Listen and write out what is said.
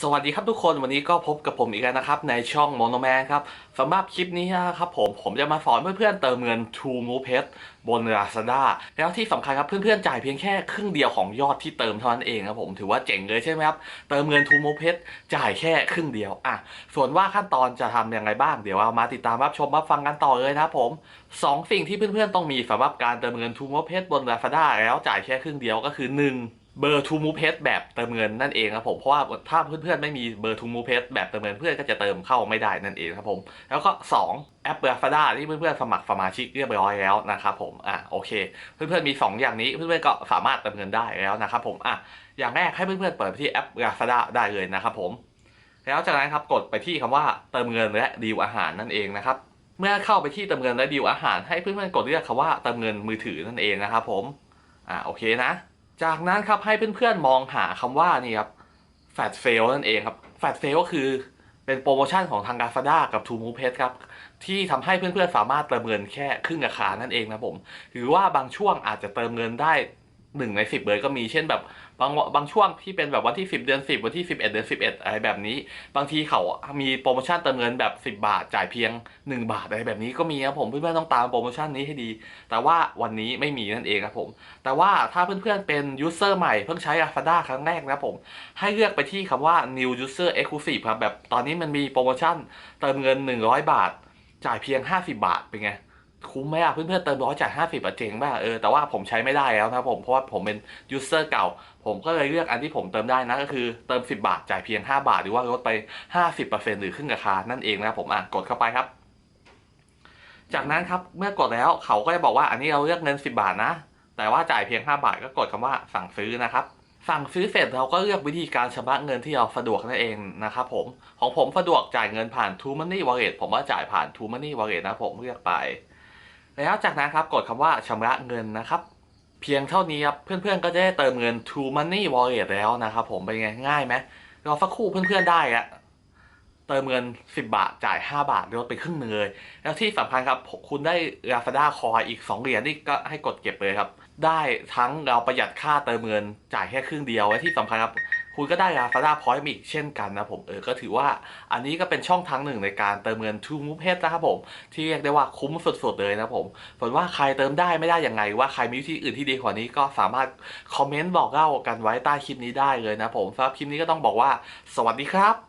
สวัสดีครับทุกคนวันนี้ก็พบกับผมอีกแล้วนะครับ ในช่องโมโนแมนครับสำหรับคลิปนี้นะครับผมผมจะมาสอนเพื่อนๆเติมเงิน True Move Pet บน Lazada แล้วที่สำคัญครับเพื่อนๆจ่ายเพียงแค่ครึ่งเดียวของยอดที่เติมเท่านั้นเองครับผมถือว่าเจ๋งเลยใช่ไหมครับเติมเงิน True Move Pet จ่ายแค่ครึ่งเดียวอะส่วนว่าขั้นตอนจะทำยังไงบ้างเดี๋ยวเรามาติดตามรับชมรับฟังกันต่อเลยนะครับผมสองสิ่งที่เพื่อนๆต้องมีสำหรับการเติมเงิน True Move Pet บน Lazada แล้วจ่ายแค่ครึ่งเดียวก็คือหนึ่ง เบอร์ทูมูเพสแบบเติมเงินนั่นเองครับผมเพราะว่าถ้าเพื่อนๆไม่มีเบอร์ทูมูเพสแบบเติมเงินเพื่อนก็จะเติมเข้าไม่ได้นั่นเองครับผม แล้วก็ 2 แอปเบอร์ฟาด้าที่เพื่อนๆสมัครสมาชิกเรียบร้อยแล้วนะครับผมอะโอเค เพื่อนๆมี 2 อย่างนี้เพื่อนๆก็สามารถเติมเงินได้แล้วนะครับผมอะอย่างแรกให้เพื่อนๆเปิดไปที่แอป Lazada ได้เลยนะครับผม แล้วจากนั้นครับกดไปที่คำว่าเติมเงินและดีลอาหารนั่นเองนะครับเมื่อเข้าไปที่เติมเงินและดีลอาหาร ให้เพื่อนๆกดเลือกคำว่าเติมเงินมือถือนั่นเองนะครับผมอะโอเคนะ จากนั้นครับให้เพื่อนๆมองหาคำว่านี่ครับแฟดเฟลนั่นเองครับแฟดเฟลก็คือเป็นโปรโมชั่นของทางกาฟด้ากับทูมูเพสครับ ที่ทำให้เพื่อนๆสามารถเติมเงินแค่ครึ่งราคานั่นเองนะผม หรือว่าบางช่วงอาจจะเติมเงินได้ หนึ่งในสิบเลยก็มีเช่นแบบบางบางช่วงที่เป็นแบบวันที่10เดือน10วันที่11เดือน11อะไรแบบนี้ บางทีเขามีโปรโมชั่นเติมเงินแบบ10บาทจ่ายเพียง1บาทอะไรแบบนี้ก็มีครับผมเพื่อนๆต้องตามโปรโมชั่นนี้ให้ดี แต่ว่าวันนี้ไม่มีนั่นเองครับผม แต่ว่าถ้าเพื่อนๆเป็นยูเซอร์ใหม่เพิ่งใช้ Lazada ครั้งแรกนะครับผมให้เลือกไปที่คำว่า new user exclusive ครับแบบตอนนี้มันมีโปรโมชั่นเติมเงิน 100 บาท จ่ายเพียง 50 บาทเป็นไง คุ้มไหมอะเพื่อนๆเติมร้อยจ่ายห้าสิบเจ๋งป่ะเออแต่ว่าผมใช้ไม่ได้แล้วนะผมเพราะว่าผมเป็นยูเซอร์เก่า ผมก็เลยเลือกอันที่ผมเติมได้นะก็คือเติม 10 บาทจ่ายเพียง 5 บาท หรือว่าลดไป 50%หรือครึ่งราคานั่นเองนะครับผมอะกดเข้าไปครับ จากนั้นครับเมื่อกดแล้วเขาก็จะบอกว่าอันนี้เราเลือกเงิน 10 บาทนะ แต่ว่าจ่ายเพียง 5 บาทก็กดคำว่าสั่งซื้อนะครับสั่งซื้อเสร็จเราก็เลือกวิธีการชำระเงินที่เราสะดวกนั่นเองนะครับผมของผมสะดวกจ่ายเงินผ่าน True Money Wallet ผมว่าจ่ายผ่าน t o Money Wallet นะผมเลือกไป แล้วจากนั้นครับกดคำว่าชำระเงินนะครับ เพียงเท่านี้ครับเพื่อนๆก็จะได้เติมเงิน True Money Wallet แล้วนะครับผมเป็นไงง่ายไหมรอสักครู่เพื่อนๆได้อะเติมเงิน 10 บาทจ่าย 5 บาทลดไปครึ่งนึงเลย แล้วที่สำคัญครับคุณได้ Lazada Coin อีก 2 เหรียญนี่ก็ให้กดเก็บเลยครับ ได้ทั้งเราประหยัดค่าเติมเงินจ่ายแค่ครึ่งเดียวและที่สำคัญครับ คุณก็ได้ Lazada Point อีกเช่นกันนะผมเออก็ถือว่าอันนี้ก็เป็นช่องทางหนึ่งในการเติมเงิน To Move Head นะครับผมที่เรียกได้ว่าคุ้มสุดๆเลยนะผมส่วนว่าใครเติมได้ไม่ได้ยังไง ว่าใครมีวิธีอื่นที่ดีกว่านี้ก็สามารถคอมเมนต์บอกเล่ากันไว้ใต้คลิปนี้ได้เลยนะผมสำหรับคลิปนี้ก็ต้องบอกว่า สวัสดีครับ